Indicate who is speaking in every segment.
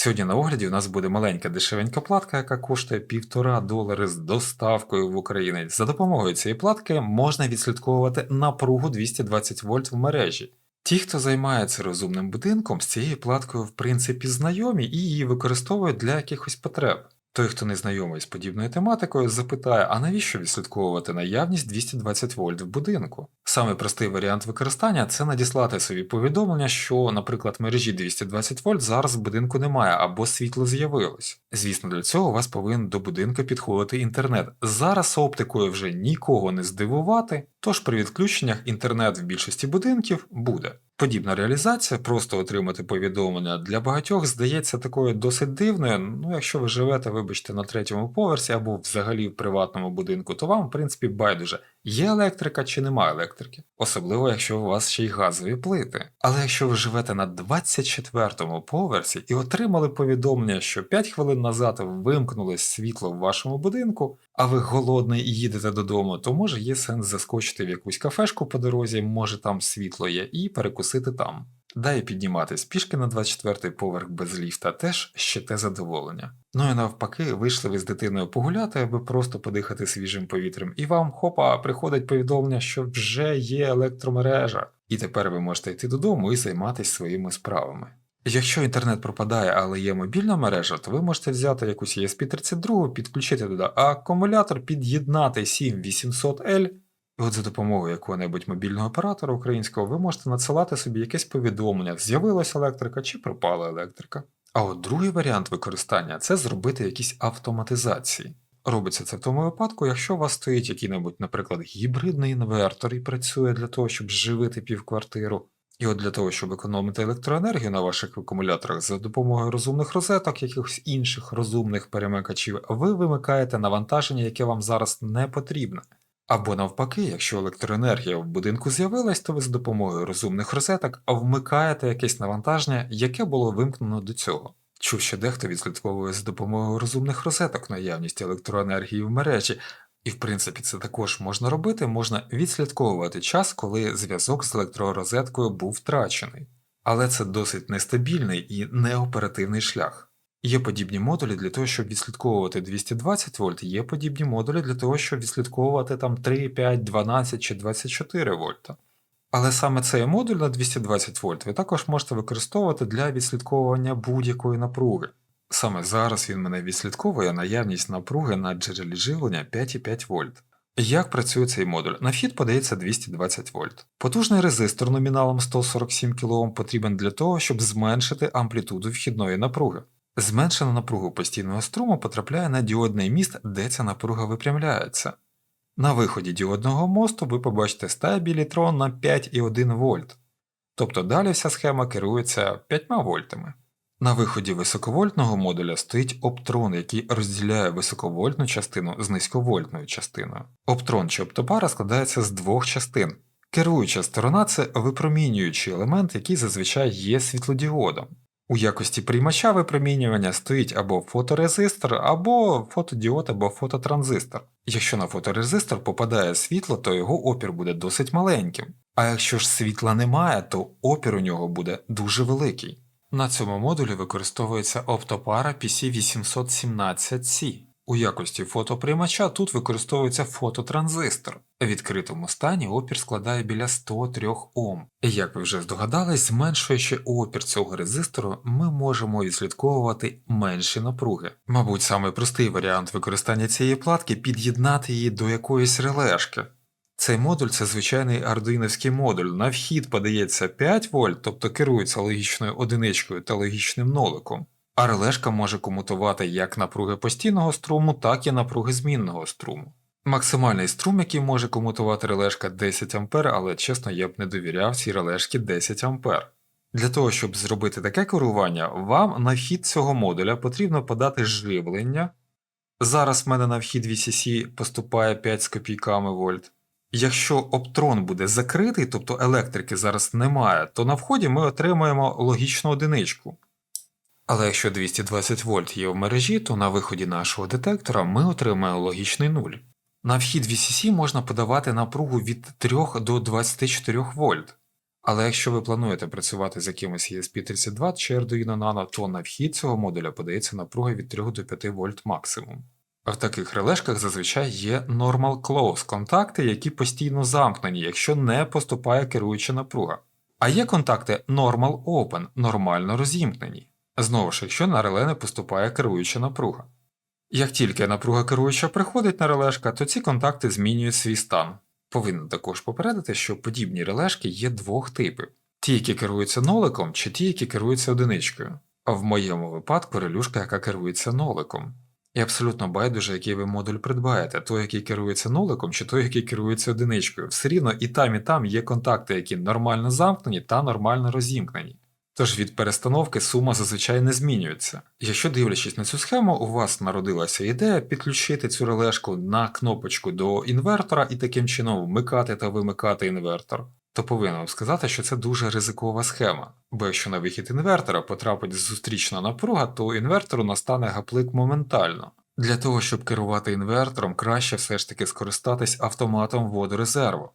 Speaker 1: Сьогодні на огляді у нас буде маленька дешевенька платка, яка коштує 1,5 долари з доставкою в Україну. За допомогою цієї платки можна відслідковувати напругу 220 вольт в мережі. Ті, хто займається розумним будинком, з цією платкою в принципі знайомі і її використовують для якихось потреб. Той, хто не знайомий з подібною тематикою, запитає, а навіщо відслідковувати наявність 220 вольт в будинку? Саме простий варіант використання це надіслати собі повідомлення, що, наприклад, мережі 220 вольт зараз в будинку немає або світло з'явилось. Звісно, для цього у вас повинен до будинку підходити інтернет. Зараз оптикою вже нікого не здивувати, тож при відключеннях інтернет в більшості будинків буде. Подібна реалізація, просто отримати повідомлення для багатьох здається такою досить дивною. Ну, якщо ви живете, вибачте, на третьому поверсі або взагалі в приватному будинку, то вам, в принципі, байдуже, є електрика чи немає електрики, особливо якщо у вас ще й газові плити. Але якщо ви живете на 24-му поверсі і отримали повідомлення, що 5 хвилин назад вимкнулось світло в вашому будинку, а ви голодний і їдете додому, то може є сенс заскочити в якусь кафешку по дорозі, може там світло є, і перекусити там. Далі підніматись пішки на 24-й поверх без ліфта теж ще те задоволення. Ну і навпаки, вийшли ви з дитиною погуляти, аби просто подихати свіжим повітрям, і вам хопа, приходить повідомлення, що вже є електромережа, і тепер ви можете йти додому і займатися своїми справами. Якщо інтернет пропадає, але є мобільна мережа, то ви можете взяти якусь ESP32, підключити туди акумулятор, під'єднати 7800L, і от за допомогою якого-небудь мобільного оператора українського ви можете надсилати собі якесь повідомлення, з'явилася електрика чи пропала електрика. А от другий варіант використання це зробити якісь автоматизації. Робиться це в тому випадку, якщо у вас стоїть який-небудь, наприклад, гібридний інвертор і працює для того, щоб живити півквартиру. І от для того, щоб економити електроенергію на ваших акумуляторах за допомогою розумних розеток, якихось інших розумних перемикачів, ви вимикаєте навантаження, яке вам зараз не потрібне. Або навпаки, якщо електроенергія в будинку з'явилась, то ви з допомогою розумних розеток вмикаєте якесь навантаження, яке було вимкнено до цього. Чув, що дехто відслідковує з допомогою розумних розеток наявність електроенергії в мережі, і в принципі це також можна робити, можна відслідковувати час, коли зв'язок з електророзеткою був втрачений. Але це досить нестабільний і неоперативний шлях. Є подібні модулі для того, щоб відслідковувати 220 вольт, є подібні модулі для того, щоб відслідковувати там 3, 5, 12 чи 24 вольта. Але саме цей модуль на 220 вольт ви також можете використовувати для відслідковування будь-якої напруги. Саме зараз він мене відслідковує наявність напруги на джерелі живлення 5,5 вольт. Як працює цей модуль? На вхід подається 220 вольт. Потужний резистор номіналом 147 кОм потрібен для того, щоб зменшити амплітуду вхідної напруги. Зменшена напруга постійного струму потрапляє на діодний міст, де ця напруга випрямляється. На виході діодного мосту ви побачите стабілітрон на 5,1 вольт. Тобто далі вся схема керується 5 вольтами. На виході високовольтного модуля стоїть оптрон, який розділяє високовольтну частину з низьковольтною частиною. Оптрон чи оптопара складається з двох частин. Керуюча сторона це випромінюючий елемент, який зазвичай є світлодіодом. У якості приймача випромінювання стоїть або фоторезистор, або фотодіод, або фототранзистор. Якщо на фоторезистор попадає світло, то його опір буде досить маленьким. А якщо ж світла немає, то опір у нього буде дуже великий. На цьому модулі використовується оптопара PC817C. У якості фотоприймача тут використовується фототранзистор. В відкритому стані опір складає біля 103 Ом. Як ви вже здогадались, зменшуючи опір цього резистору, ми можемо відслідковувати менші напруги. Мабуть, самий простий варіант використання цієї платки під'єднати її до якоїсь релешки. Цей модуль це звичайний ардуїновський модуль. На вхід подається 5 вольт, тобто керується логічною одиничкою та логічним ноликом. А релешка може комутувати як напруги постійного струму, так і напруги змінного струму. Максимальний струм, який може комутувати релешка 10 А, але чесно, я б не довіряв цій релешці 10 А. Для того, щоб зробити таке керування, вам на вхід цього модуля потрібно подати живлення. Зараз в мене на вхід VCC поступає 5 з копійками вольт. Якщо оптрон буде закритий, тобто електрики зараз немає, то на вході ми отримаємо логічну одиничку. Але якщо 220 вольт є в мережі, то на виході нашого детектора ми отримаємо логічний нуль. На вхід VCC можна подавати напругу від 3 до 24 вольт. Але якщо ви плануєте працювати з якимось ESP32 чи Arduino Nano, то на вхід цього модуля подається напруга від 3 до 5 вольт максимум. А в таких релешках зазвичай є normal close контакти, які постійно замкнені, якщо не поступає керуюча напруга. А є контакти normal open, нормально розімкнені. Знову ж, якщо на реле не поступає керуюча напруга. Як тільки напруга керуюча приходить на релешка, то ці контакти змінюють свій стан. Повинен також попередити, що подібні релешки є двох типів: ті, які керуються ноликом, чи ті, які керуються одиничкою. А в моєму випадку релюшка, яка керується ноликом. І абсолютно байдуже, який ви модуль придбаєте, той, який керується ноликом, чи той, який керується одиничкою. Все рівно і там, і там є контакти, які нормально замкнені та нормально розімкнені. Тож від перестановки сума зазвичай не змінюється. Якщо дивлячись на цю схему, у вас народилася ідея підключити цю релешку на кнопочку до інвертора і таким чином вмикати та вимикати інвертор, то повинен вам сказати, що це дуже ризикова схема. Бо якщо на вихід інвертора потрапить зустрічна напруга, то інвертору настане гаплик моментально. Для того, щоб керувати інвертором, краще все ж таки скористатись автоматом водорезерву.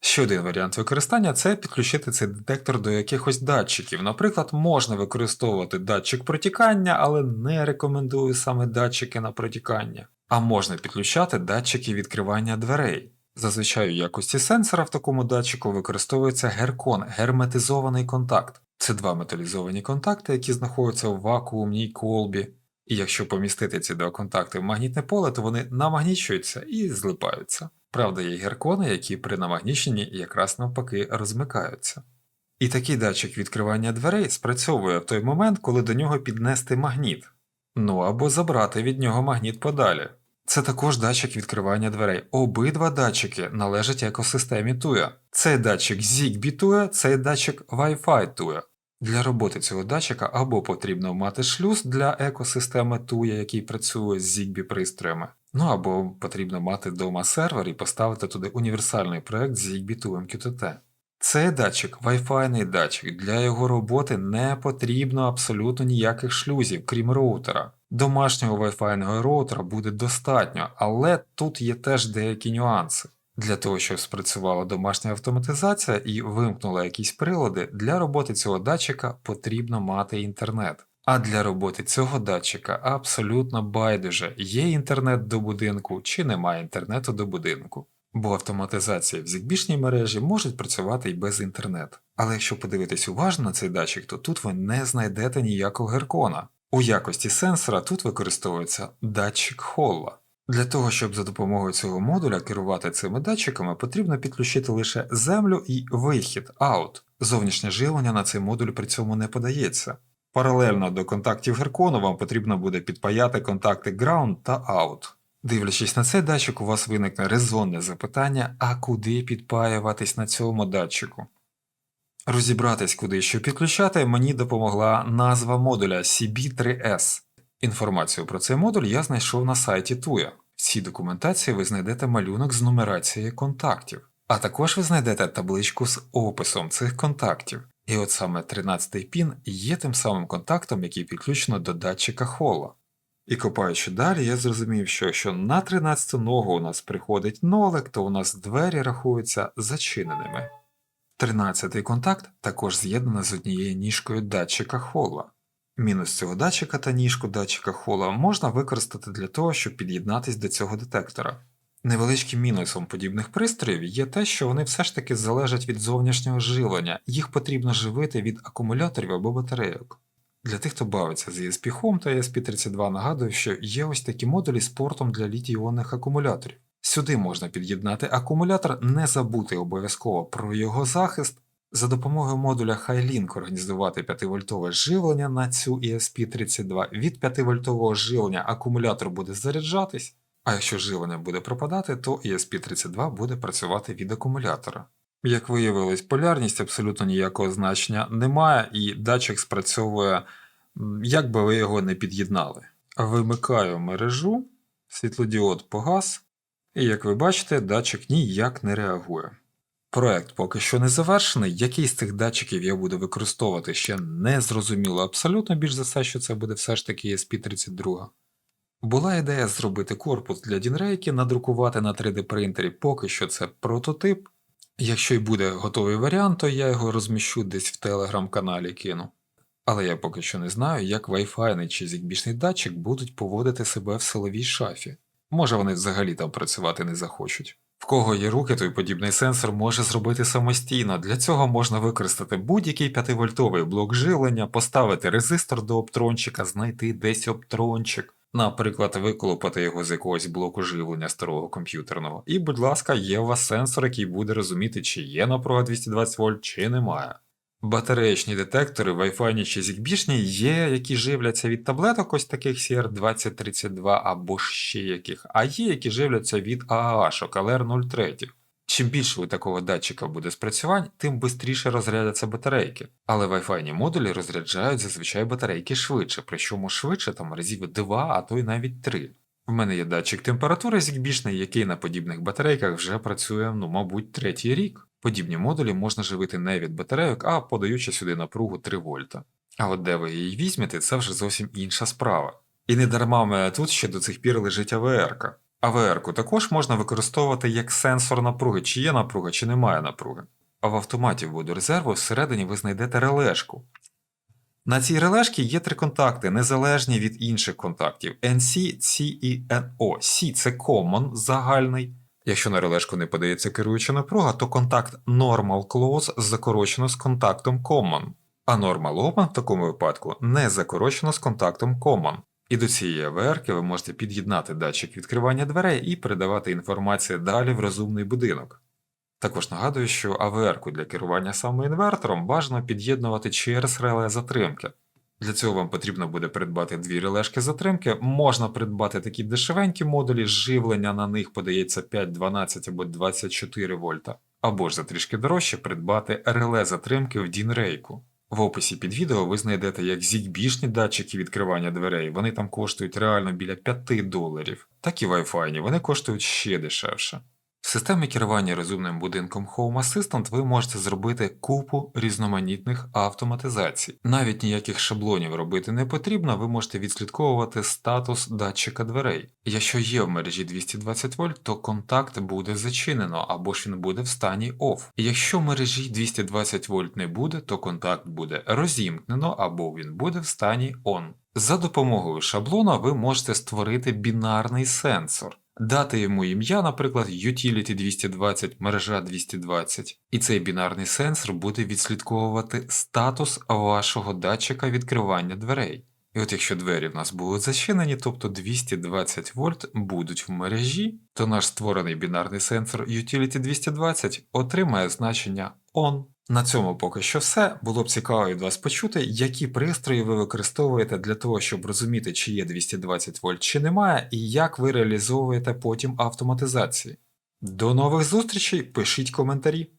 Speaker 1: Ще один варіант використання це підключити цей детектор до якихось датчиків. Наприклад, можна використовувати датчик протікання, але не рекомендую саме датчики на протікання. А можна підключати датчики відкривання дверей. Зазвичай у якості сенсора в такому датчику використовується геркон, герметизований контакт. Це два металізовані контакти, які знаходяться в вакуумній колбі. І якщо помістити ці два контакти в магнітне поле, то вони намагнічуються і злипаються. Правда, є геркони, які при намагніченні якраз навпаки розмикаються. І такий датчик відкривання дверей спрацьовує в той момент, коли до нього піднести магніт, ну або забрати від нього магніт подалі. Це також датчик відкривання дверей. Обидва датчики належать екосистемі TUA. Цей датчик Zigbee TUA, цей датчик Wi-Fi TUA. Для роботи цього датчика або потрібно мати шлюз для екосистеми TUA, який працює з Zigbee пристроями, ну або потрібно мати вдома сервер і поставити туди універсальний проект Zigbee TUA MQTT. Цей датчик Wi-Fi датчик, для його роботи не потрібно абсолютно ніяких шлюзів, крім роутера. Домашнього Wi-Fi роутера буде достатньо, але тут є теж деякі нюанси. Для того, щоб спрацювала домашня автоматизація і вимкнула якісь прилади, для роботи цього датчика потрібно мати інтернет. А для роботи цього датчика абсолютно байдуже, є інтернет до будинку чи немає інтернету до будинку. Бо автоматизація в зігбішній мережі може працювати і без інтернету. Але якщо подивитись уважно на цей датчик, то тут ви не знайдете ніякого геркона. У якості сенсора тут використовується датчик Холла. Для того, щоб за допомогою цього модуля керувати цими датчиками, потрібно підключити лише землю і вихід out. Зовнішнє живлення на цей модуль при цьому не подається. Паралельно до контактів геркону вам потрібно буде підпаяти контакти ground та out. Дивлячись на цей датчик, у вас виникне резонне запитання, а куди підпаюватись на цьому датчику? Розібратись, куди що підключати, мені допомогла назва модуля CB3S. Інформацію про цей модуль я знайшов на сайті TUA. В цій документації ви знайдете малюнок з нумерацією контактів, а також ви знайдете табличку з описом цих контактів. І от саме 13-й пін є тим самим контактом, який підключено до датчика Холла. І копаючи далі, я зрозумів, що якщо на 13-ту ногу у нас приходить нолик, то у нас двері рахуються зачиненими. 13-й контакт також з'єднаний з однією ніжкою датчика Холла. Мінус цього датчика та ніжку датчика Холла можна використати для того, щоб під'єднатись до цього детектора. Невеличким мінусом подібних пристроїв є те, що вони все ж таки залежать від зовнішнього живлення, їх потрібно живити від акумуляторів або батарейок. Для тих, хто бавиться з ESP Home та ESP32, нагадую, що є ось такі модулі з портом для літій-іонних акумуляторів. Сюди можна під'єднати акумулятор, не забути обов'язково про його захист. За допомогою модуля Highlink організувати 5-вольтове живлення на цю ESP32. Від 5-вольтового живлення акумулятор буде заряджатись, а якщо живлення буде пропадати, то ESP32 буде працювати від акумулятора. Як виявилось, полярність абсолютно ніякого значення немає, і датчик спрацьовує, як би ви його не під'єднали. Вимикаю мережу, світлодіод погас, і як ви бачите, датчик ніяк не реагує. Проект поки що не завершений. Який з цих датчиків я буду використовувати ще не зрозуміло абсолютно більш за все, що це буде все ж таки ESP32. Була ідея зробити корпус для Дінрейки, надрукувати на 3D принтері, поки що це прототип. Якщо й буде готовий варіант, то я його розміщу десь в телеграм-каналі кину. Але я поки що не знаю, як Wi-Fi чи зікбішний датчик будуть поводити себе в силовій шафі. Може вони взагалі там працювати не захочуть. В кого є руки, той подібний сенсор може зробити самостійно. Для цього можна використати будь-який 5-вольтовий блок живлення, поставити резистор до оптрончика, знайти десь оптрончик, наприклад, виколупати його з якогось блоку живлення старого комп'ютерного. І, будь ласка, є у вас сенсор, який буде розуміти, чи є напруга 220 вольт, чи немає. Батареєчні детектори, Wi-Fi чи ZigBee є, які живляться від таблеток, ось таких CR2032 або ще яких, а є, які живляться від AAH, LR03. Чим більше у такого датчика буде спрацювань, тим швидше розрядяться батарейки. Але Wi-Fi модулі розряджають зазвичай батарейки швидше, причому швидше там разів 2, а то й навіть 3. В мене є датчик температури ZigBee, який на подібних батарейках вже працює, ну, мабуть, третій рік. Подібні модулі можна живити не від батарейок, а подаючи сюди напругу 3 вольта. А от де ви її візьмете, це вже зовсім інша справа. І не дарма мене тут ще до цих пір лежить АВР-ка. АВР-ку також можна використовувати як сенсор напруги, чи є напруга, чи немає напруги. А в автоматі вводу резерву всередині ви знайдете релешку. На цій релешці є три контакти, незалежні від інших контактів NC, C і NO. C це common загальний. Якщо на релешку не подається керуюча напруга, то контакт Normal Close закорочено з контактом Common, а Normal Open в такому випадку не закорочено з контактом Common. І до цієї АВР ви можете під'єднати датчик відкривання дверей і передавати інформацію далі в розумний будинок. Також нагадую, що АВР-ку для керування саме інвертором бажано під'єднувати через реле затримки. Для цього вам потрібно буде придбати дві релешки затримки. Можна придбати такі дешевенькі модулі, живлення на них подається 5, 12 або 24 вольта. Або ж за трішки дорожче придбати реле затримки в Дінрейку. В описі під відео ви знайдете як зігбішні датчики відкривання дверей, вони там коштують реально біля 5 доларів, так і Wi-Fi, вони коштують ще дешевше. В системі керування розумним будинком Home Assistant ви можете зробити купу різноманітних автоматизацій. Навіть ніяких шаблонів робити не потрібно, ви можете відслідковувати статус датчика дверей. Якщо є в мережі 220 вольт, то контакт буде зачинено або ж він буде в стані OFF. Якщо в мережі 220 вольт не буде, то контакт буде розімкнено або він буде в стані ON. За допомогою шаблона ви можете створити бінарний сенсор. Дати йому ім'я, наприклад, Utility 220, мережа 220, і цей бінарний сенсор буде відслідковувати статус вашого датчика відкривання дверей. І от якщо двері в нас будуть зачинені, тобто 220 вольт будуть в мережі, то наш створений бінарний сенсор Utility 220 отримає значення ON. На цьому поки що все. Було б цікаво від вас почути, які пристрої ви використовуєте для того, щоб розуміти, чи є 220 вольт чи немає, і як ви реалізовуєте потім автоматизації. До нових зустрічей, пишіть коментарі.